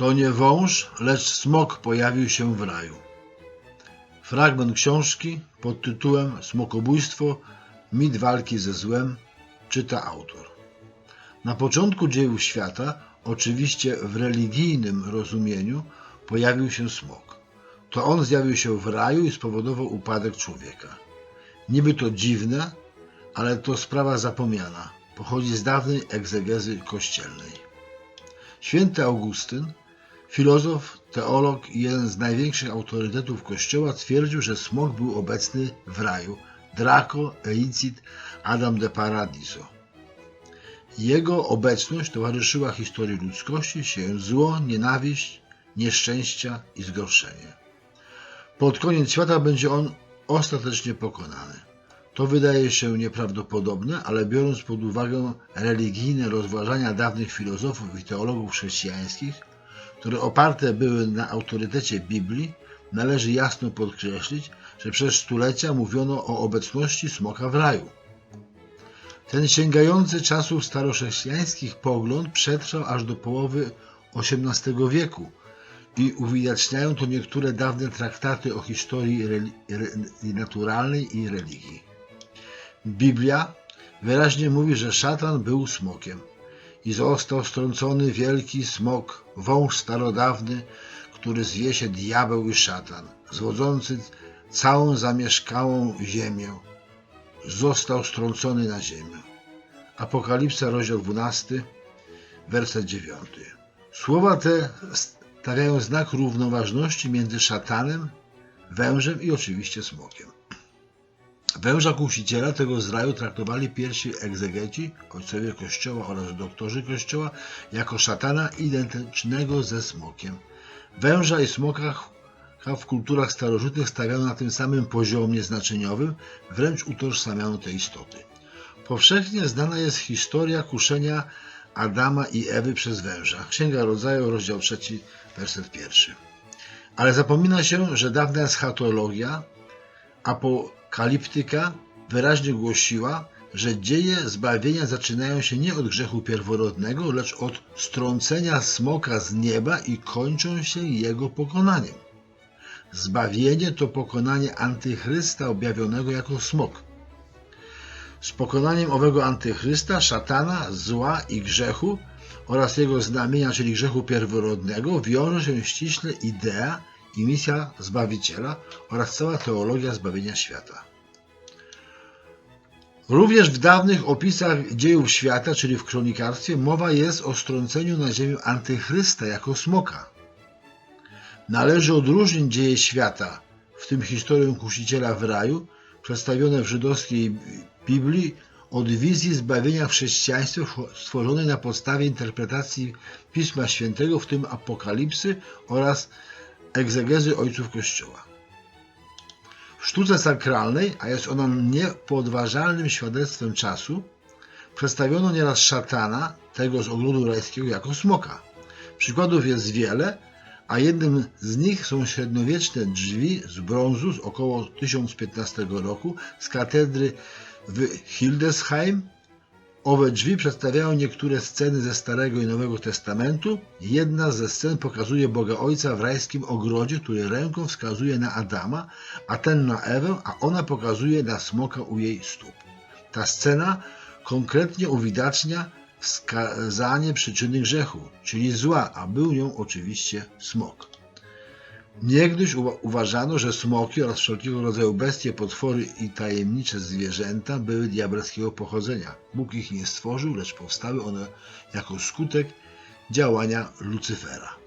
To nie wąż, lecz smok pojawił się w raju. Fragment książki pod tytułem Smokobójstwo mit walki ze złem czyta autor. Na początku dziejów świata, oczywiście w religijnym rozumieniu, pojawił się smok. To on zjawił się w raju i spowodował upadek człowieka. Niby to dziwne, ale to sprawa zapomniana. Pochodzi z dawnej egzegezy kościelnej. Święty Augustyn, filozof, teolog i jeden z największych autorytetów Kościoła twierdził, że smok był obecny w raju. Draco eicit Adam de Paradiso. Jego obecność towarzyszyła historii ludzkości, się zło, nienawiść, nieszczęścia i zgorszenie. Pod koniec świata będzie on ostatecznie pokonany. To wydaje się nieprawdopodobne, ale biorąc pod uwagę religijne rozważania dawnych filozofów i teologów chrześcijańskich, które oparte były na autorytecie Biblii, należy jasno podkreślić, że przez stulecia mówiono o obecności smoka w raju. Ten sięgający czasów starochrześcijańskich pogląd przetrwał aż do połowy XVIII wieku i uwidaczniają to niektóre dawne traktaty o historii naturalnej i religii. Biblia wyraźnie mówi, że szatan był smokiem i został strącony wielki smok, wąż starodawny, który zwie się diabeł i szatan, zwodzący całą zamieszkałą ziemię. Został strącony na ziemię. Apokalipsa, rozdział 12, werset 9. Słowa te stawiają znak równoważności między szatanem, wężem i oczywiście smokiem. Węża kusiciela tego z raju traktowali pierwsi egzegeci, ojcowie kościoła oraz doktorzy kościoła, jako szatana identycznego ze smokiem. Węża i smoka w kulturach starożytnych stawiano na tym samym poziomie znaczeniowym, wręcz utożsamiano te istoty. Powszechnie znana jest historia kuszenia Adama i Ewy przez węża. Księga Rodzaju, rozdział 3, werset 1. Ale zapomina się, że dawna eschatologia, apokaliptyka wyraźnie głosiła, że dzieje zbawienia zaczynają się nie od grzechu pierworodnego, lecz od strącenia smoka z nieba i kończą się jego pokonaniem. Zbawienie to pokonanie antychrysta objawionego jako smok. Z pokonaniem owego antychrysta, szatana, zła i grzechu oraz jego znamienia, czyli grzechu pierworodnego, wiąże się ściśle idea i misja Zbawiciela oraz cała teologia zbawienia świata. Również w dawnych opisach dziejów świata, czyli w kronikarstwie, mowa jest o strąceniu na ziemię antychrysta jako smoka. Należy odróżnić dzieje świata, w tym historię kusiciela w raju, przedstawione w żydowskiej Biblii, od wizji zbawienia w chrześcijaństwie stworzonej na podstawie interpretacji Pisma Świętego, w tym Apokalipsy oraz egzegezy ojców Kościoła. W sztuce sakralnej, a jest ona niepodważalnym świadectwem czasu, przedstawiono nieraz szatana, tego z ogrodu rajskiego, jako smoka. Przykładów jest wiele, a jednym z nich są średniowieczne drzwi z brązu z około 1015 roku z katedry w Hildesheim. Owe drzwi przedstawiają niektóre sceny ze Starego i Nowego Testamentu. Jedna ze scen pokazuje Boga Ojca w rajskim ogrodzie, który ręką wskazuje na Adama, a ten na Ewę, a ona pokazuje na smoka u jej stóp. Ta scena konkretnie uwidacznia wskazanie przyczyny grzechu, czyli zła, a był nią oczywiście smok. Niegdyś uważano, że smoki oraz wszelkiego rodzaju bestie, potwory i tajemnicze zwierzęta były diabelskiego pochodzenia. Bóg ich nie stworzył, lecz powstały one jako skutek działania Lucyfera.